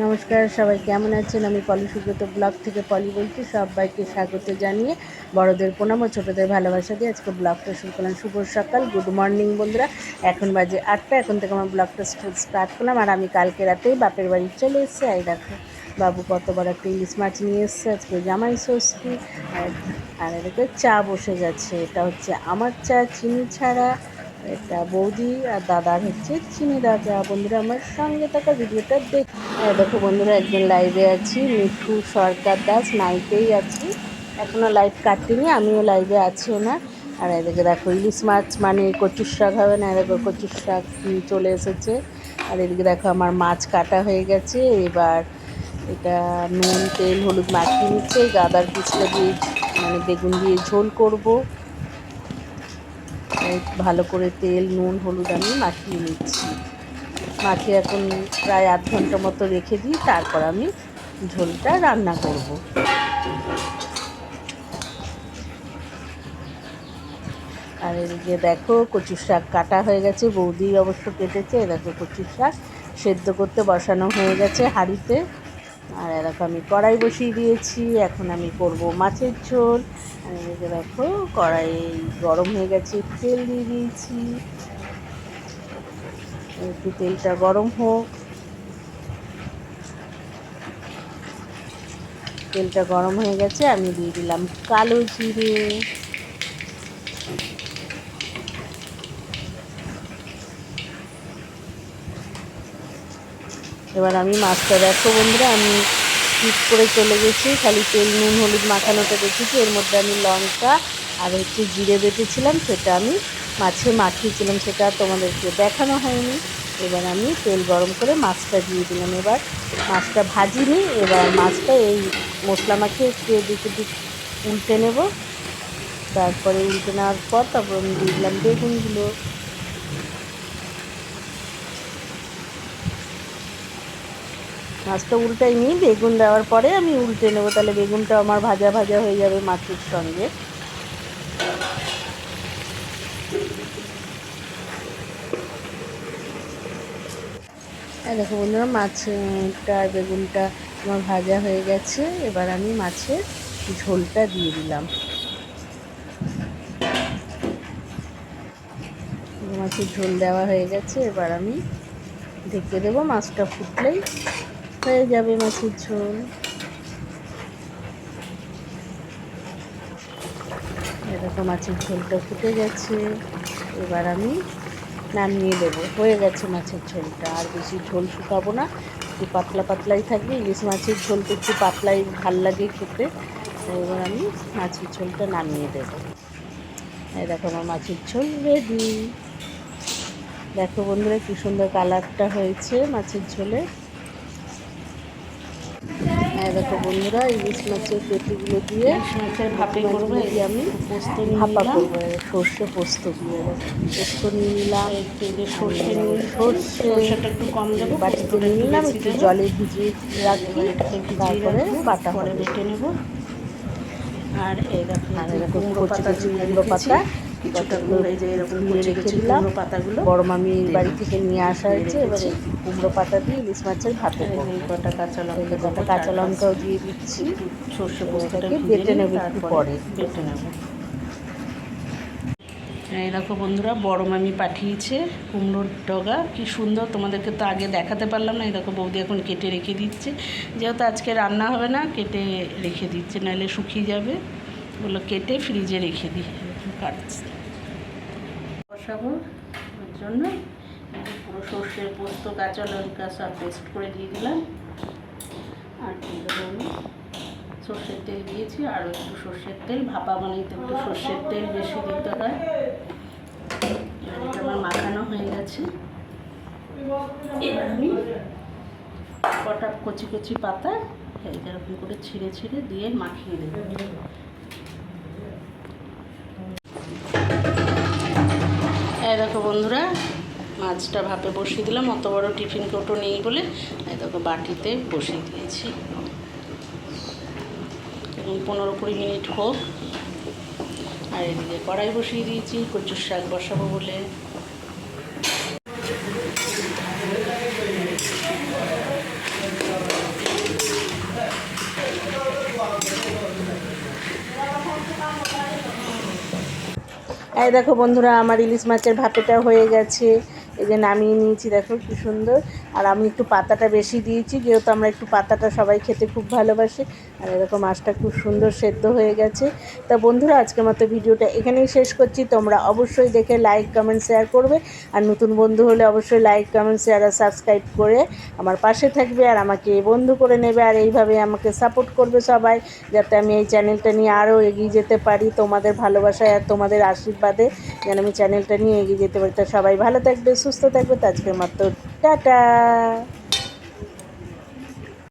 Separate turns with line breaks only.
নমস্কার, সবাই কেমন আছেন? আমি পলি সুব্রত ব্লগ থেকে পলি বলছি, সবাইকে স্বাগত জানিয়ে বড়দের প্রণাম ও ছোটোদের ভালোবাসা দিয়ে আজকে ব্লগটা শুরু করলাম। শুভ সকাল গুড মর্নিং বন্ধুরা। এখন বাজে আটটা, এখন থেকে আমার ব্লগটা স্টার্ট করলাম। আর আমি কালকে রাতেই বাপের বাড়ি চলে এসেছি। আর দেখো, বাবু কত বড় একটা ইলিশ মাছ নিয়ে এসছে। আজকে জামাই ষষ্ঠী। আর আর এদিকে চা বসে গেছে এটা হচ্ছে আমার চা, চিনি ছাড়া এটা বৌদি আর দাদার হচ্ছে চিনি দাদা বন্ধুরা, আমার সঙ্গে থাকা ভিডিওটা দেখ দেখো বন্ধুরা, একজন লাইভে আছি, মিঠু সরকার দাস, নাইটেই আছি। এখনও লাইভ কাটিনি, আমিও লাইভে আছি না। আর এদিকে দেখো, ইলিশ মাছ মানে কচুর শাক হবে না দেখো কচুর শাক চলে এসেছে। আর এদিকে দেখো, আমার মাছ কাটা হয়ে গেছে। এবার এটা নুন, তেল, হলুদ মাখিয়ে নিচ্ছে, গাদার পিসটা দিয়ে মানে বেগুন দিয়ে ঝোল করব। ভালো করে তেল, নুন, হলুদ আমি মাখিয়ে নিচ্ছি। মাখিয়ে এখন প্রায় আধ ঘণ্টা মতো রেখে দিই তারপর আমি ঝোলটা রান্না করব। আর এদিকে দেখো, কচুর শাক কাটা হয়ে গেছে, বৌদি অবশ্য কেটেছে দেখো কচুর শাক সেদ্ধ করতে বসানো হয়ে গেছে হাঁড়িতে। আর এরকম আমি কড়াই বসিয়ে দিয়েছি, এখন আমি করব মাছের ঝোল। এদিকে দেখো, কড়াই গরম হয়ে গেছে, তেল দিয়ে দিয়েছি। একটু তেলটা গরম হোক। তেলটা গরম হয়ে গেছে, আমি দিয়ে দিলাম কালো জিরে। এবার আমি মাছটা দেখো বন্ধুরা, আমি ঠিক করে চলে গেছি। খালি তেল, নুন, হলুদ মাখানোটা দেখেছি। এর মধ্যে আমি লঙ্কা আর হচ্ছে জিরে বেটেছিলাম, সেটা আমি মাছে মাখিয়েছিলাম, সেটা তোমাদেরকে দেখানো হয়নি। এবার আমি তেল গরম করে মাছটা দিয়ে দিলাম। এবার মাছটা ভাজিনি, এবার মাছটা এই মশলা মাখিয়ে একটু এদিকে দিক উল্টে নেব। তারপরে উল্টে নেওয়ার পর তারপর আমি দিয়ে দিলাম বেগুনগুলো। মাছটা উল্টাই নিই, বেগুন দেওয়ার পরে আমি উল্টে নেব। তাহলে বেগুনটা আমার ভাজা ভাজা হয়ে যাবে মাছের সঙ্গে। দেখো বন্ধুরা মাছটা বেগুনটা আমার ভাজা হয়ে গেছে। এবার আমি মাছের ঝোলটা দিয়ে দিলাম। মাছের ঝোল দেওয়া হয়ে গেছে। এবার আমি ঢেকে দেবো মাছটা ফুটলেই। হয়ে যাবে মাছের ঝোল। এরকম মাছের ঝোলটা ফুটে গেছে। এবার আমি নামিয়ে দেবো। হয়ে গেছে মাছের ঝোলটা। আর বেশি ঝোল শুকাবো না। একটু পাতলা পাতলাই থাকবে। ইলিশ মাছের ঝোলটা একটু পাতলাই, ভালো লাগে খেতে। এবার আমি মাছের ঝোলটা নামিয়ে দেবো। দেখো আমার মাছের ঝোল রেডি দেখো বন্ধুরা, কী সুন্দর কালারটা হয়েছে মাছের ঝোলে। দেখো বন্ধুরা ইলিশ মাছের পেটিগুলো দিয়ে
মাছের ভাপে করব
দিয়ে আমি
পোস্ত
ভাপা করব সর্ষে পোস্ত দিয়ে। পোস্ত নিয়ে নিলাম।
একটু সর্ষে নিয়ে
সর্ষে
সর্ষেটা একটু কম দেবো
বাটিতে নিয়ে নিলাম একটু জলে ভিজিয়ে
ভিজিয়ে
তারপরে বাটা হবে।
বেটে নেব। আর এই দেখো
আর এরকম
কুমড়ো
কচি কচি কুমড়ো পাতা
কিছুটা এই যে এরকম কচি কচি কুমড়ো পাতাগুলো
বড় মামি বাড়ি থেকে নিয়ে আসা হয়েছে এবারে কুমড়ো পাতা দিয়ে ইলিশ মাছের ভাতে
কটা কাঁচা লঙ্কা
কটা কাঁচা লঙ্কাও দিয়ে দিচ্ছি।
সর্ষে পোস্তটা
এটাকে বেটে নেব একটু পরে।
বেটে নেব। এই দেখো বন্ধুরা বড় মামি পাঠিয়েছে কুমড়োর ডগা। কি সুন্দর তোমাদেরকে তো আগে দেখাতে পারলাম না। এই দেখো বৌদি এখন কেটে রেখে দিচ্ছে। যেহেতু আজকে রান্না হবে না কেটে রেখে দিচ্ছে নাহলে শুকিয়ে যাবে। ওগুলো কেটে ফ্রিজে রেখে দিই। কাটছে। বসাবো। ওর জন্য পুরো সর্ষের পোস্ত, কাঁচা লঙ্কা সব পেস্ট করে দিয়ে দিলাম। আর সর্ষের তেল দিয়েছি আর একটু সর্ষের তেল, ভাপা বানাইতে একটু সর্ষের তেল বেশি দিতে হয়। আমার মাখানো হয়ে গেছে। আমি কটা কচি কচি পাতা এরকম করে ছিঁড়ে ছিঁড়ে দিয়ে মাখিয়ে দেবো এই দেখো বন্ধুরা, মাছটা ভাপে বসিয়ে দিলাম, অত বড় টিফিন কৌটো নেই বলে। এই দেখো বাটিতে বসিয়ে দিয়েছি। এবং পনেরো কুড়ি মিনিট হোক। আর এদিকে কড়াই বসিয়ে দিয়েছি, কচুর শাক বসাবো বলে।
এই দেখো বন্ধুরা আমার ইলিশ মাছের ভাপেটা হয়ে গেছে। এই যে নামিয়ে নিয়েছি, দেখো কি সুন্দর। আর আমি একটু পাতাটা বেশি দিয়েছি, যেহেতু আমরা একটু পাতাটা সবাই খেতে খুব ভালোবাসি। আর এরকম মাছটা খুব সুন্দর সেদ্ধ হয়ে গেছে। তা বন্ধুরা, আজকের মতো ভিডিওটা এখানেই শেষ করছি। তোমরা অবশ্যই দেখে লাইক কমেন্ট শেয়ার করবে। আর নতুন বন্ধু হলে অবশ্যই লাইক কমেন্ট শেয়ার আর সাবস্ক্রাইব করে আমার পাশে থাকবে আর আমাকে বন্ধু করে নেবে। আর এইভাবে আমাকে সাপোর্ট করবে সবাই, যাতে আমি এই চ্যানেলটা নিয়ে আরও এগিয়ে যেতে পারি তোমাদের ভালোবাসায় আর তোমাদের আশীর্বাদে যেন আমি চ্যানেলটা নিয়ে এগিয়ে যেতে পারি। তা সবাই ভালো থাকবে সুস্থ থাকবে আজকের মতো টাটা।